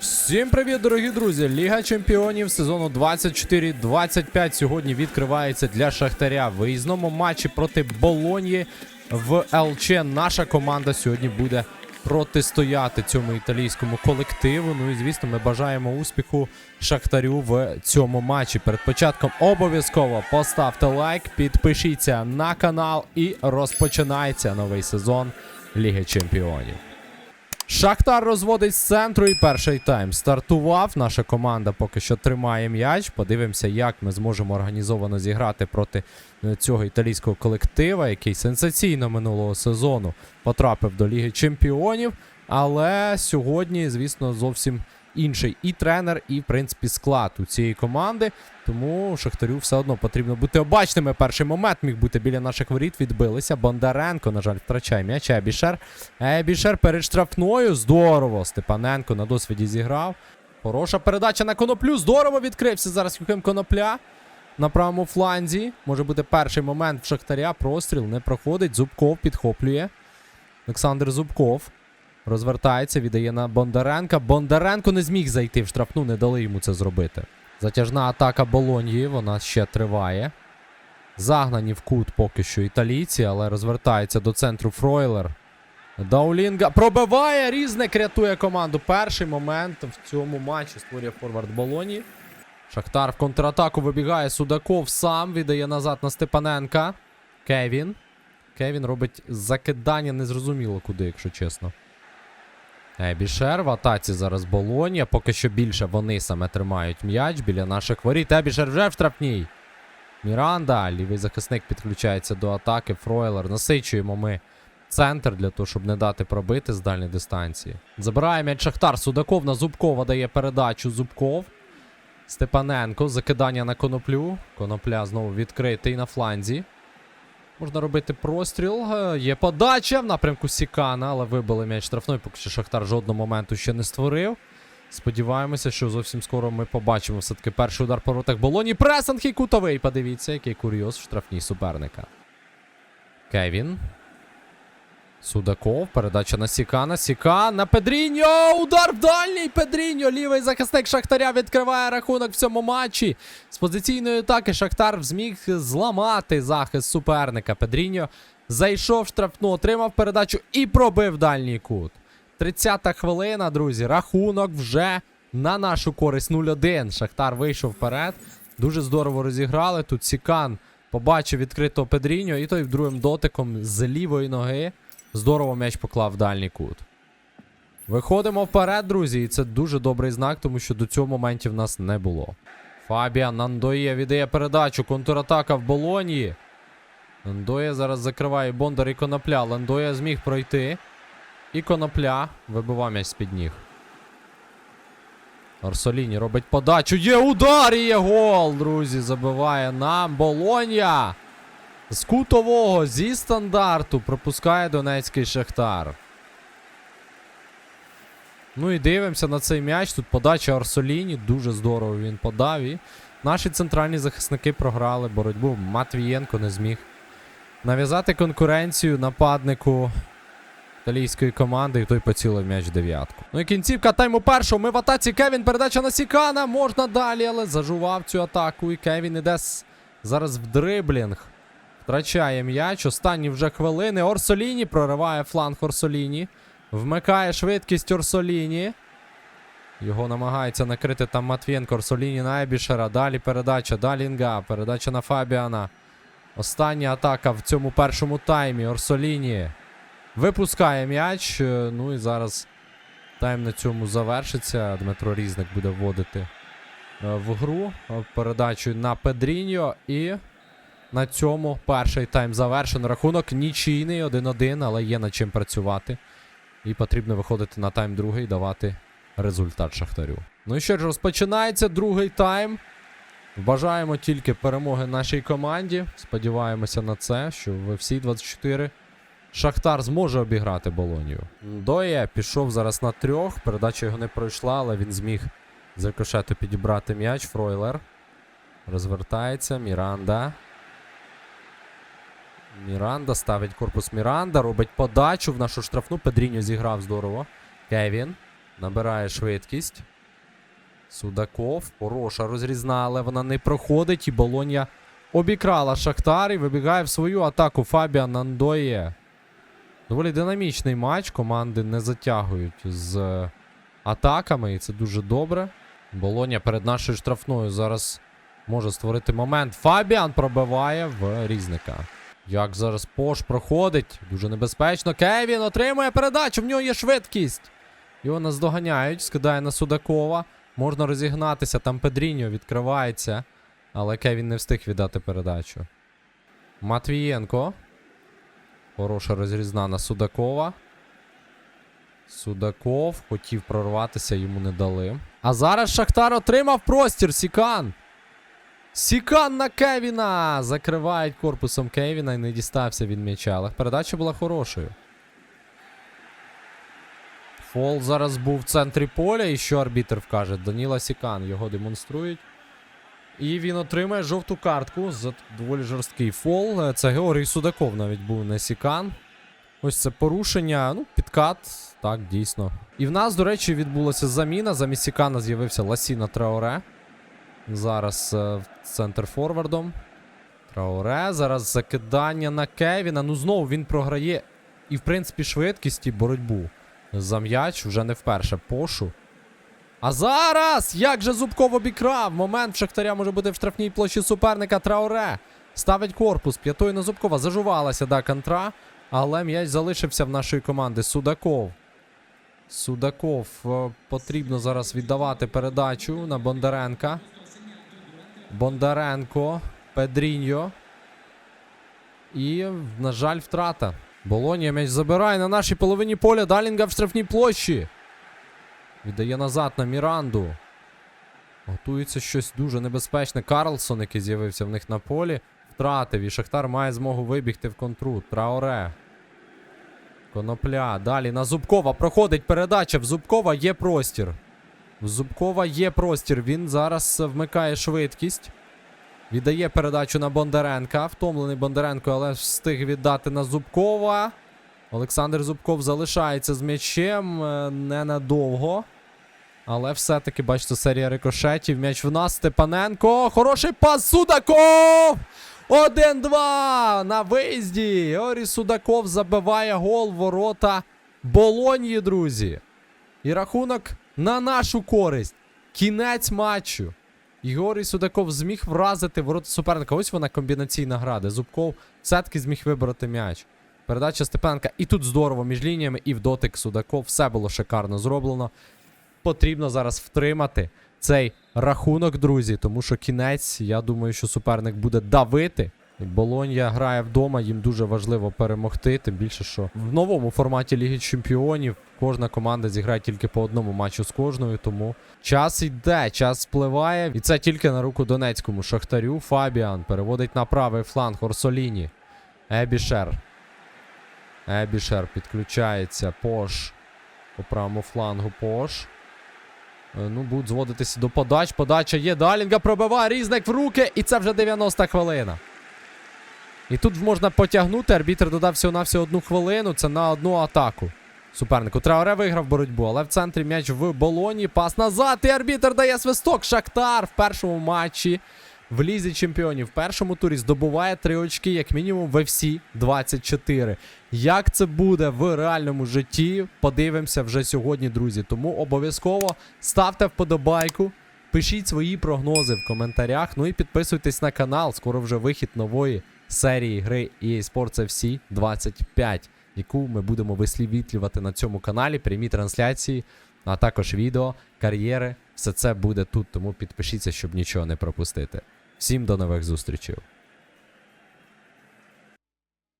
Всім привіт, дорогі друзі! Ліга чемпіонів сезону 24-25 сьогодні відкривається для Шахтаря. В виїзному матчі проти Болоньї в ЛЧ наша команда сьогодні буде протистояти цьому італійському колективу. Ну і звісно, ми бажаємо успіху Шахтарю в цьому матчі. Перед початком обов'язково поставте лайк, підпишіться на канал і розпочинається новий сезон Ліги Чемпіонів. Шахтар розводить з центру і перший тайм стартував. Наша команда поки що тримає м'яч. Подивимося, як ми зможемо організовано зіграти проти е, цього італійського колектива, який сенсаційно минулого сезону потрапив до Ліги Чемпіонів. Але сьогодні, звісно, зовсім інший і тренер, і в принципі склад у цієї команди. Тому Шахтарю все одно потрібно бути обачними. Перший момент міг бути біля наших воріт. Відбилися. Бондаренко, на жаль, втрачає м'яч. Ебішер. Ебішер перед штрафною. Здорово. Степаненко на досвіді зіграв. Хороша передача на коноплю. Здорово відкрився зараз Юхим Конопля. На правому фланзі. Може бути перший момент в Шахтаря. Простріл не проходить. Зубков підхоплює. Олександр Зубков. Розвертається, віддає на Бондаренка. Бондаренко не зміг зайти в штрафну, не дали йому це зробити. Затяжна атака Болоньї, вона ще триває. Загнані в кут поки що італійці, але розвертається до центру Фройлер. Даулінга пробиває, різник рятує команду. Перший момент в цьому матчі створює форвард Болоні. Шахтар в контратаку вибігає. Судаков сам віддає назад на Степаненка. Кевін. Кевін робить закидання незрозуміло куди, якщо чесно. Ебішер в атаці зараз Болонія. Поки що більше вони саме тримають м'яч біля наших воріт. Ебішер вже в штрафній. Міранда, лівий захисник підключається до атаки. Фройлер. Насичуємо ми центр для того, щоб не дати пробити з дальньої дистанції. Забирає м'яч Шахтар. Судаков на Зубкова дає передачу. Зубков. Степаненко. Закидання на коноплю. Конопля знову відкритий на фланзі. Можна робити простріл. Е, Є подача в напрямку Сікана, але вибили м'яч штрафної, поки що Шахтар жодного моменту ще не створив. Сподіваємося, що зовсім скоро ми побачимо все-таки перший удар по воротах Болоні. Пресинг і кутовий. Подивіться, який курйоз в штрафній суперника. Кевін. Судаков. Передача на Сікана. Сікан на Педріньо. Удар в дальній. Педріньо. Лівий захисник Шахтаря відкриває рахунок в цьому матчі. З позиційної атаки Шахтар зміг зламати захист суперника. Педріньо зайшов в штрафну, отримав передачу і пробив дальній кут. 30-та хвилина, друзі. Рахунок вже на нашу користь 0-1. Шахтар вийшов вперед. Дуже здорово розіграли. Тут Сікан побачив відкритого Педріньо, і той другим дотиком з лівої ноги здорово м'яч поклав в дальній кут. Виходимо вперед, друзі, і це дуже добрий знак, тому що до цього моментів в нас не було. Фабіан Нандоє віддає передачу. Контратака в Болонії. Нандоє зараз закриває Бондар і Конопля. Ландоя зміг пройти. І Конопля вибиває м'яч з-під ніг. Орсоліні робить подачу. Є удар і є гол, друзі. Забиває нам Болонья. З кутового зі стандарту пропускає Донецький Шахтар. Ну і дивимося на цей м'яч. Тут подача Арсоліні. Дуже здорово він подав. І наші центральні захисники програли боротьбу. Матвієнко не зміг нав'язати конкуренцію нападнику італійської команди, і той поцілив м'яч дев'ятку. Ну і кінцівка тайму першого. Ми в атаці. Кевін. Передача на Сікана. Можна далі, але зажував цю атаку. І Кевін іде зараз в дриблінг. Втрачає м'яч. Останні вже хвилини. Орсоліні прориває фланг Орсоліні. Вмикає швидкість Орсоліні. Його намагається накрити там Матвієнко. Орсоліні на Ебішера. Далі передача. Далі Інга. Передача на Фабіана. Остання атака в цьому першому таймі. Орсоліні випускає м'яч. Е, Ну і зараз тайм на цьому завершиться. Дмитро Різник буде вводити е, в гру передачу на Педріньо. І на цьому перший тайм завершено. Рахунок нічийний 1-1, але є над чим працювати. І потрібно виходити на тайм другий, давати результат Шахтарю. Ну і що ж, розпочинається другий тайм. Бажаємо тільки перемоги нашій команді. Сподіваємося на це, що в всі 24 Шахтар зможе обіграти Болонію. Доє пішов зараз на трьох. Передача його не пройшла, але він зміг з рикошету підібрати м'яч. Фройлер. Розвертається. Міранда. Міранда ставить корпус Міранда, робить подачу в нашу штрафну. Педріньо зіграв здорово. Кевін. Набирає швидкість. Судаков. Хороша розрізна, але вона не проходить. І Болонья обікрала Шахтар і вибігає в свою атаку Фабіан Андоє. Доволі динамічний матч. Команди не затягують з атаками, і це дуже добре. Болоня перед нашою штрафною зараз може створити момент. Фабіан пробиває в різника. Як зараз Пош проходить. Дуже небезпечно. Кевін отримує передачу. В нього є швидкість. Його наздоганяють, скидає на Судакова. Можна розігнатися. Там Педріньо відкривається. Але Кевін не встиг віддати передачу. Матвієнко. Хороша розрізна на Судакова. Судаков хотів прорватися, йому не дали. А зараз Шахтар отримав простір. Сікан. Сікан на Кевіна! Закривають корпусом Кевіна і не дістався від м'яча. Але передача була хорошою. Фол зараз був в центрі поля, і що арбітр вкаже? Даніла Сікан його демонструють. І він отримає жовту картку за доволі жорсткий фол. Це Георгій Судаков навіть був не Сікан. Ось це порушення. Ну, підкат. Так, дійсно. І в нас, до речі, відбулася заміна. Замість Сікана з'явився Ласіна Траоре. Зараз е, центр форвардом. Траоре. Зараз закидання на Кевіна. Ну, знову він програє. І, в принципі, швидкість і боротьбу за м'яч вже не вперше. Пошу. А зараз! Як же Зубков обікрав! Момент Шахтаря може бути в штрафній площі суперника Траоре. Ставить корпус, п'ятою на Зубкова. Зажувалася, да, контра. Але м'яч залишився в нашої команди. Судаков. Судаков е, потрібно зараз віддавати передачу на Бондаренка. Бондаренко. Педріньо. І, на жаль, втрата. Болонія м'яч забирає на нашій половині поля. Далінга в штрафній площі. Віддає назад на Міранду. Готується щось дуже небезпечне. Карлсон, який з'явився в них на полі, втратив. І Шахтар має змогу вибігти в контру. Траоре. Конопля. Далі на Зубкова. Проходить передача. В Зубкова є простір. В Зубкова є простір. Він зараз вмикає швидкість. Віддає передачу на Бондаренка. Втомлений Бондаренко, але встиг віддати на Зубкова. Олександр Зубков залишається з м'ячем е, ненадовго. Але все-таки, бачите, серія рикошетів. М'яч в нас. Степаненко. Хороший пас. Судаков! 1-2 на виїзді. Георгій Судаков забиває гол ворота Болоньї, друзі. І рахунок на нашу користь. Кінець матчу. І Георгій Судаков зміг вразити ворота суперника. Ось вона комбінаційна гра, де Зубков все-таки зміг вибороти м'яч. Передача Степаненка. І тут здорово між лініями, і в дотик Судаков. Все було шикарно зроблено. Потрібно зараз втримати цей рахунок, друзі, тому що кінець, я думаю, що суперник буде давити. Болонья грає вдома, їм дуже важливо перемогти. Тим більше, що в новому форматі Ліги Чемпіонів кожна команда зіграє тільки по одному матчу з кожною. Тому час йде, час спливає. І це тільки на руку Донецькому Шахтарю. Фабіан переводить на правий фланг Орсоліні. Ебішер. Ебішер підключається. Пош. По правому флангу Пош. Е, Ну, будуть зводитися до подач. Подача є. Далінга пробиває різник в руки. І це вже 90 хвилина. І тут можна потягнути. Арбітр додав всього на всього одну хвилину. Це на одну атаку. Супернику. Траоре виграв боротьбу, але в центрі м'яч в болоні. Пас назад. І арбітр дає свисток. Шахтар в першому матчі в Лізі Чемпіонів. В першому турі здобуває три очки, як мінімум, в FC 24. Як це буде в реальному житті? Подивимося вже сьогодні, друзі. Тому обов'язково ставте вподобайку. Пишіть свої прогнози в коментарях. Ну і підписуйтесь на канал. Скоро вже вихід нової серії гри EA Sports FC 25, яку ми будемо висвітлювати на цьому каналі. Прямі трансляції, а також відео, кар'єри. Все це буде тут, тому підпишіться, щоб нічого не пропустити. Всім до нових зустрічей.